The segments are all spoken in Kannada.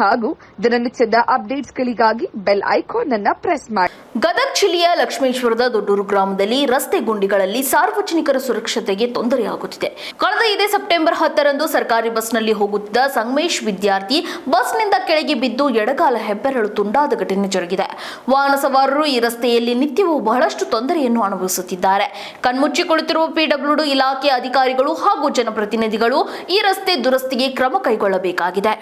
ಹಾಗೂ ದಿನನಿತ್ಯದ ಅಪ್ಡೇಟ್ಸ್ಗಳಿಗಾಗಿ ಬೆಲ್ ಐಕಾನ್ ಅನ್ನ ಪ್ರೆಸ್ ಮಾಡಿ. ಗದಗ ಜಿಲ್ಲೆಯ ಲಕ್ಷ್ಮೇಶ್ವರದ ದೊಡ್ಡೂರು ಗ್ರಾಮದಲ್ಲಿ ರಸ್ತೆ ಗುಂಡಿಗಳಲ್ಲಿ ಸಾರ್ವಜನಿಕರ ಸುರಕ್ಷತೆಗೆ ತೊಂದರೆಯಾಗುತ್ತಿದೆ. ಕಳೆದ ಇದೇ ಸೆಪ್ಟೆಂಬರ್ ಹತ್ತರಂದು ಸರ್ಕಾರಿ ಬಸ್ನಲ್ಲಿ ಹೋಗುತ್ತಿದ್ದ ಸಂಗಮೇಶ್ ವಿದ್ಯಾರ್ಥಿ ಬಸ್ನಿಂದ ಕೆಳಗೆ ಬಿದ್ದು ಎಡಗಾಲ ಹೆಬ್ಬೆರಳು ತುಂಡಾದ ಘಟನೆ ಜರುಗಿದೆ. ವಾಹನ ಸವಾರರು ಈ ರಸ್ತೆಯಲ್ಲಿ ನಿತ್ಯವೂ ಬಹಳಷ್ಟು ತೊಂದರೆಯನ್ನು ಅನುಭವಿಸುತ್ತಿದ್ದಾರೆ. ಕಣ್ಮುಚ್ಚಿ ಕುಳಿತಿರುವ ಪಿಡಬ್ಲ್ಯೂಡಿ ಇಲಾಖೆ ಅಧಿಕಾರಿಗಳು ಹಾಗೂ ಜನಪ್ರತಿನಿಧಿಗಳು ಈ ರಸ್ತೆ ದುರಸ್ತಿಗೆ ಕ್ರಮ ಕೈಗೊಳ್ಳಬೇಕಾಗಿದೆ.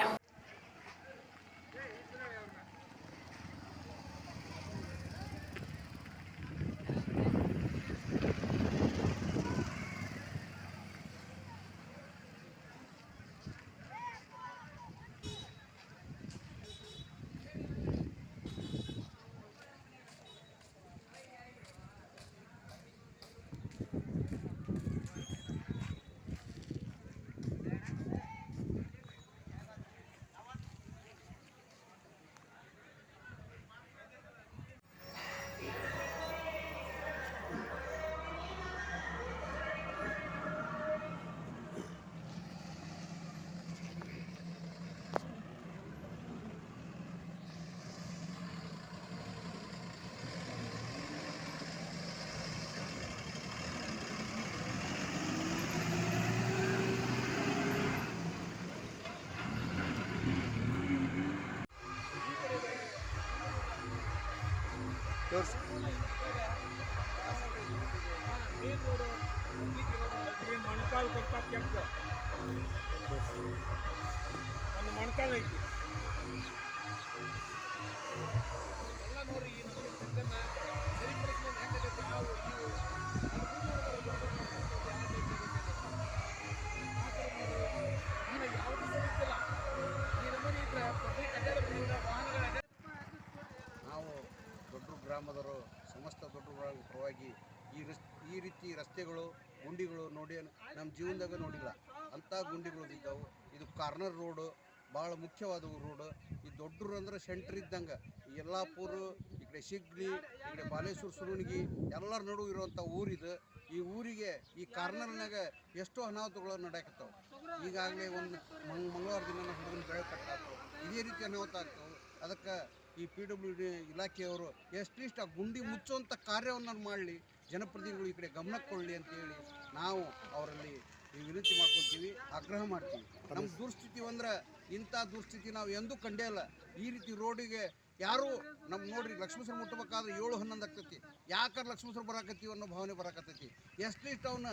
ಮಣ್ಕಾಲ್ ಕೊಡ್ತಾ ಕೆಂಪು ಒಂದು ಮಣ್ಕಾಲ್ ಐತಿ ಪರವಾಗಿ ಈ ರಸ್, ಈ ರೀತಿ ರಸ್ತೆಗಳು, ಗುಂಡಿಗಳು ನೋಡಿ ನಮ್ಮ ಜೀವನದಾಗ ನೋಡಿಲ್ಲ. ಅಂಥ ಗುಂಡಿಗಳು ಇದ್ದಾವೆ ಇದು ಕಾರ್ನರ್ ರೋಡು, ಭಾಳ ಮುಖ್ಯವಾದ ರೋಡು. ಈ ದೊಡ್ಡರು ಅಂದ್ರೆ ಸೆಂಟ್ರ್ ಇದ್ದಂಗೆ. ಯಲ್ಲಾಪುರ, ಈ ಕಡೆ ಶಿಗ್ಲಿ ಈ ಕಡೆ ಬಾಲೇಶ್ವರ ಸುರುಣಿಗಿ ಎಲ್ಲರ ನಡುವೆ ಇರುವಂಥ ಊರಿದು ಈ ಊರಿಗೆ, ಈ ಕಾರ್ನರ್ನಾಗ ಎಷ್ಟೋ ಅನಾಹುತಗಳು ನಡೆಯಕತ್ತವು. ಈಗಾಗಲೇ ಒಂದು ಮಂಗ್, ಮಂಗಳವಾರ ದಿನ ಹುಡುಗನ ಬೆಳೆ ಕಟ್ಟಾಗ್ತವೆ ಇದೇ ರೀತಿ ಅನಾಹುತ ಆಗ್ತಾವೆ. ಅದಕ್ಕೆ ಈ ಪಿ ಡಬ್ಲ್ಯೂ ಡಿ ಇಲಾಖೆಯವರು ಎಷ್ಟಿಷ್ಟ ಆ ಗುಂಡಿ ಮುಚ್ಚುವಂಥ ಕಾರ್ಯವನ್ನು ಮಾಡಲಿ ಜನಪ್ರತಿನಿಧಿಗಳು ಈ ಕಡೆ ಗಮನಕ್ಕೆ ಕೊಡಲಿ ಅಂತೇಳಿ ನಾವು ಅವರಲ್ಲಿ ಈ ವಿನಂತಿ ಮಾಡ್ಕೊಳ್ತೀವಿ ಆಗ್ರಹ ಮಾಡ್ತೀವಿ. ನಮ್ಮ ದುರ್ಸ್ಥಿತಿ ಅಂದ್ರೆ ಇಂಥ ದುರ್ಸ್ಥಿತಿ ನಾವು ಎಂದೂ ಕಂಡೇ ಇಲ್ಲ. ಈ ರೀತಿ ರೋಡಿಗೆ ಯಾರು ನಮ್ಮ ನೋಡ್ರಿ ಲಕ್ಷ್ಮೇಶ್ವರ ಮುಟ್ಟಬೇಕಾದ್ರೆ ಏಳು ಹನ್ನೊಂದು ಆಗ್ತೈತಿ. ಯಾಕಾರ ಲಕ್ಷ್ಮೇಶ್ವರ ಬರಾಕತ್ತೀವಿ ಅನ್ನೋ ಭಾವನೆ ಬರಾಕತ್ತೈತಿ. ಎಷ್ಟಿಷ್ಟು ಅವನ್ನ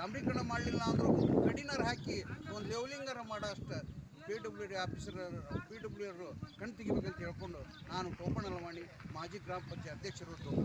ಡಾಂಬ್ರೀಕರಣ ಮಾಡಲಿಲ್ಲ ಅಂದರೂ ಕಡಿನಾರ ಹಾಕಿ ಒಂದು ಲೆವಲಿಂಗರ ಮಾಡೋ ಅಷ್ಟು P W D officer P W ಅವರು ಕಣ್ ತೆಗಿಬೇಕಂತ ಹೇಳ್ಕೊಂಡು ನಾನು ಟೋಪಣ ಮಾಡಿ ಮಾಜಿ ಗ್ರಾಮ ಪಂಚಾಯತ್ ಅಧ್ಯಕ್ಷರು ತೋರು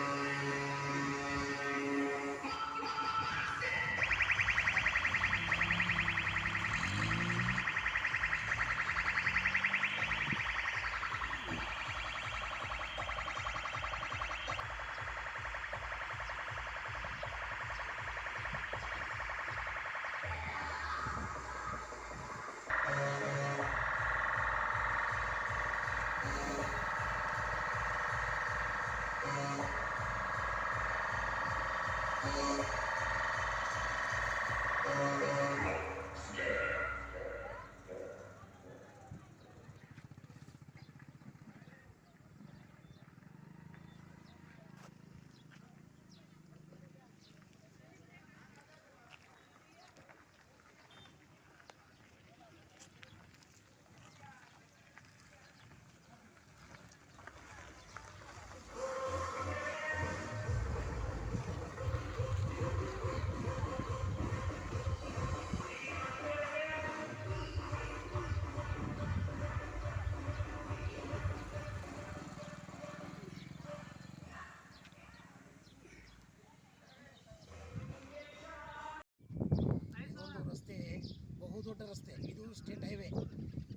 ಬಹುದೊಡ್ಡ ರಸ್ತೆ. ಇದು ಸ್ಟೇಟ್ ಹೈವೇ.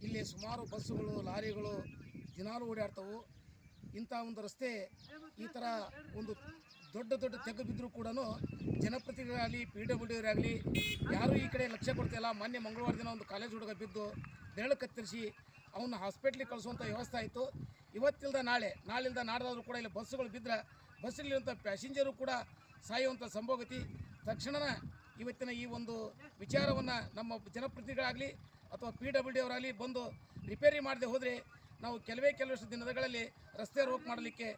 ಇಲ್ಲಿ ಸುಮಾರು ಬಸ್ಸುಗಳು, ಲಾರಿಗಳು ದಿನಾಲು ಓಡಾಡ್ತವು. ಇಂಥ ಒಂದು ರಸ್ತೆ ಈ ಥರ ಒಂದು ದೊಡ್ಡ ದೊಡ್ಡ ತೆಗ್ಗು ಬಿದ್ದರೂ ಕೂಡ ಜನಪ್ರತಿನಿಧಿಗಳಾಗಲಿ, ಪಿ ಡಬ್ಲ್ಯೂ ಡಿಯವರಾಗಲಿ, ಯಾರೂ ಈ ಕಡೆ ಲಕ್ಷ್ಯ ಕೊಡ್ತಿಲ್ಲ ಮೊನ್ನೆ ಮಂಗಳವಾರ ದಿನ ಒಂದು ಕಾಲೇಜ್ ಹುಡುಗ ಬಿದ್ದು ಬೆರಳು ಕತ್ತರಿಸಿ ಅವನ್ನ ಹಾಸ್ಪಿಟ್ಲಿಗೆ ಕಳಿಸುವಂಥ ವ್ಯವಸ್ಥೆ ಆಯಿತು. ಇವತ್ತಿಲ್ದ ನಾಳೆ, ನಾಳಿಲ್ದ ನಾಡ್ದಾದ್ರೂ ಕೂಡ ಇಲ್ಲಿ ಬಸ್ಸುಗಳು ಬಿದ್ದರೆ ಬಸ್ಸಲ್ಲಿರುವಂಥ ಪ್ಯಾಸೆಂಜರು ಕೂಡ ಸಾಯುವಂಥ ಸಂಭೋಗತಿ. ತಕ್ಷಣ ಇವತ್ತಿನ ಈ ಒಂದು ವಿಚಾರವನ್ನು ನಮ್ಮ ಜನಪ್ರತಿನಿಧಿಗಳಾಗಲಿ ಅಥವಾ ಪಿ ಡಬ್ಲ್ಯೂ ಡಿ ಅವರಾಗಲಿ ಬಂದು ರಿಪೇರಿ ಮಾಡದೆ ಹೋದರೆ ನಾವು ಕೆಲವೇ ಕೆಲವಷ್ಟು ದಿನಗಳಲ್ಲಿ ರಸ್ತೆ ರೋಕ್ ಮಾಡಲಿಕ್ಕೆ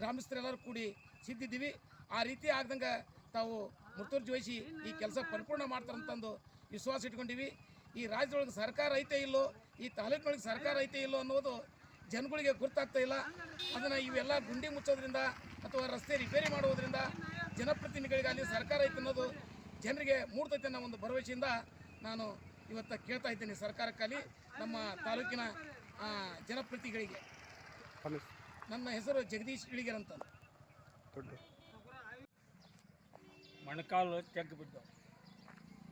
ಗ್ರಾಮಸ್ಥರೆಲ್ಲರೂ ಕೂಡಿ ಸಿದ್ದಿದ್ದೀವಿ. ಆ ರೀತಿ ಆಗ್ದಂಗೆ ತಾವು ಮೃತುರ್ಜಿ ವಹಿಸಿ ಈ ಕೆಲಸ ಪರಿಪೂರ್ಣ ಮಾಡ್ತಾರಂತಂದು ವಿಶ್ವಾಸ ಇಟ್ಕೊಂಡಿವಿ. ಈ ರಾಜ್ಯದೊಳಗೆ ಸರ್ಕಾರ ಐತೆ ಇಲ್ಲೋ, ಈ ತಾಲೂಕಿನೊಳಗೆ ಸರ್ಕಾರ ಐತೆ ಇಲ್ಲೋ ಅನ್ನೋದು ಜನಗಳಿಗೆ ಗೊತ್ತಾಗ್ತಾ ಇಲ್ಲ. ಅದನ್ನು ಇವೆಲ್ಲ ಗುಂಡಿ ಮುಚ್ಚೋದ್ರಿಂದ ಅಥವಾ ರಸ್ತೆ ರಿಪೇರಿ ಮಾಡೋದ್ರಿಂದ ಜನಪ್ರತಿನಿಧಿಗಳಿಗಾಗಲಿ ಸರ್ಕಾರ ಐತೆ ಅನ್ನೋದು ಜನರಿಗೆ ಮೂಡ್ತೈತೆ ಅನ್ನೋ ಒಂದು ಭರವಸೆಯಿಂದ ನಾನು ಇವತ್ತು ಕೇಳ್ತಾ ಇದ್ದೀನಿ ಸರ್ಕಾರಕ್ಕಾಗಲಿ ನಮ್ಮ ತಾಲೂಕಿನ ಜನಪ್ರತಿಗಳಿಗೆ ನನ್ನ ಹೆಸರು ಜಗದೀಶ್ ಇಳಿಗೆರ್ ಅಂತ ಮಣಕಾಲು ತೆಗ್ದು ಬಿದ್ದವು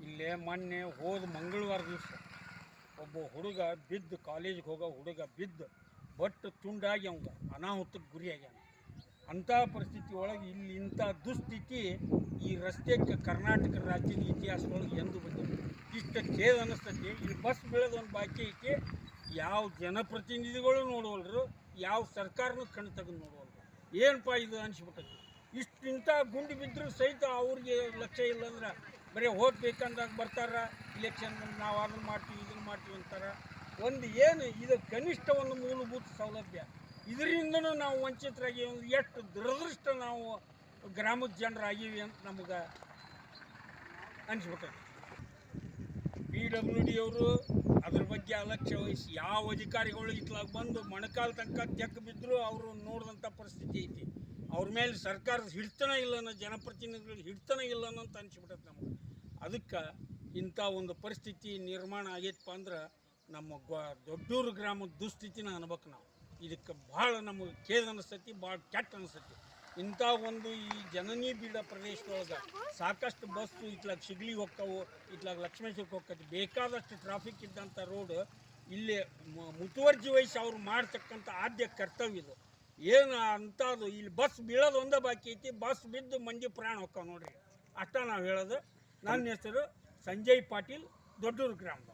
ಇಲ್ಲೇ ಮೊನ್ನೆ ಹೋದ ಮಂಗಳವಾರ ದಿವಸ ಒಬ್ಬ ಹುಡುಗ ಬಿದ್ದು, ಕಾಲೇಜಿಗೆ ಹೋಗೋ ಹುಡುಗ ಬಿದ್ದು ಬಟ್ ತುಂಡಾಗಿ ಅವಂಗ ಅನಾಹುತಕ್ಕೆ ಗುರಿಯಾಗ್ಯಾನ. ಅಂಥ ಪರಿಸ್ಥಿತಿ ಒಳಗೆ ಇಲ್ಲಿ ಇಂಥ ದುಸ್ಥಿತಿ ಈ ರಸ್ತೆಗೆ ಕರ್ನಾಟಕ ರಾಜ್ಯದ ಇತಿಹಾಸದೊಳಗೆ ಎಂದು ಬಂದಿದೆ. ಇಷ್ಟು ಖೇದ ಅನ್ನಿಸ್ತೈತಿ ಇಲ್ಲಿ ಬಸ್ ಬೀಳೋದು ಒಂದು ಬಾಕಿ ಐತಿ. ಯಾವ ಜನಪ್ರತಿನಿಧಿಗಳು ನೋಡುವಲ್ರು, ಯಾವ ಸರ್ಕಾರನೂ ಕಣ್ಣು ತೆಗೆದು ನೋಡುವಲ್ರು. ಏನಪ್ಪ ಇದು ಅನಿಸ್ಬಿಟ್ಟೈತಿ? ಇಷ್ಟು ಇಂಥ ಗುಂಡಿ ಬಿದ್ದರೂ ಸಹಿತ ಅವ್ರಿಗೆ ಲಕ್ಷ್ಯ ಇಲ್ಲ ಅಂದ್ರೆ ಬರೀ ಓಟ್ ಬೇಕಂದಾಗ ಬರ್ತಾರ ಇಲೆಕ್ಷನ್ ನಾವು ಅದನ್ನು ಮಾಡ್ತೀವಿ ಇದನ್ನು ಮಾಡ್ತೀವಿ ಅಂತಾರೆ. ಒಂದು ಏನು, ಇದು ಕನಿಷ್ಠ ಒಂದು ಮೂಲಭೂತ ಸೌಲಭ್ಯ. ಇದರಿಂದನೂ ನಾವು ವಂಚಿತರಾಗಿ ಎಷ್ಟು ದುರದೃಷ್ಟ ನಾವು ಗ್ರಾಮದ ಜನರಾಗೀವಿ ಅಂತ ನಮಗೆ ಅನಿಸ್ಬಿಟ್ಟೈತಿ ಪಿ ಡಬ್ಲ್ಯೂ ಡಿ ಅವರು ಅದ್ರ ಬಗ್ಗೆ ಅಲಕ್ಷ್ಯ ವಹಿಸಿ ಯಾವ ಅಧಿಕಾರಿಗಳು ಇತ್ಲಾಗ ಬಂದು ಮೊಣಕಾಲು ತನಕ ತೆಕ್ಕ ಬಿದ್ದರೂ ಅವರು ನೋಡಿದಂಥ ಪರಿಸ್ಥಿತಿ ಐತಿ. ಅವ್ರ ಮೇಲೆ ಸರ್ಕಾರದ ಹಿಡ್ತನ ಇಲ್ಲ ಅನ್ನೋ ಜನಪ್ರತಿನಿಧಿಗಳು ಹಿಡ್ತನ ಇಲ್ಲ ಅಂತ ಅನಿಸ್ಬಿಟ್ಟೈತೆ ನಮಗೆ. ಅದಕ್ಕೆ ಇಂಥ ಒಂದು ಪರಿಸ್ಥಿತಿ ನಿರ್ಮಾಣ ಆಗೈತಪ್ಪ ಅಂದ್ರೆ ನಮ್ಮ ಗ್ವ ದೊಡ್ಡೂರು ಗ್ರಾಮದ ದುಸ್ಥಿತಿನ ಅನ್ಬೇಕು ನಾವು. ಇದಕ್ಕೆ ಭಾಳ ನಮಗೆ ಖೇದ ಅನಿಸ್ತೈತಿ ಭಾಳ ಕೆಟ್ಟ ಅನಿಸ್ತೈತಿ ಇಂಥ ಒಂದು ಈ ಜನನಿ ಬೀಡ ಪ್ರದೇಶದೊಳಗೆ ಸಾಕಷ್ಟು ಬಸ್ಸು ಇತ್ಲಾಗ ಶಿಗ್ಲಿಗೆ ಹೋಗ್ತಾವು, ಇತ್ಲಾಗ ಲಕ್ಷ್ಮೇಶ್ವರಕ್ಕೆ ಹೋಗ್ತೈತಿ. ಬೇಕಾದಷ್ಟು ಟ್ರಾಫಿಕ್ ಇದ್ದಂಥ ರೋಡ್ ಇಲ್ಲಿ ಮುತುವರ್ಜಿ ವಹಿಸಿ ಅವ್ರು ಮಾಡ್ತಕ್ಕಂಥ ಆದ್ಯ ಕರ್ತವ್ಯ ಇದು. ಏನು ಅಂಥದ್ದು, ಇಲ್ಲಿ ಬಸ್ ಬೀಳೋದು ಒಂದೇ ಬಾಕಿ ಐತಿ, ಬಸ್ ಬಿದ್ದು ಮಂದಿ ಪ್ರಾಣ ಹೋಗ್ತಾವೆ ನೋಡ್ರಿ. ಅಷ್ಟ ನಾವು ಹೇಳೋದು. ನನ್ನ ಹೆಸರು ಸಂಜಯ್ ಪಾಟೀಲ್, ದೊಡ್ಡೂರು ಗ್ರಾಮದ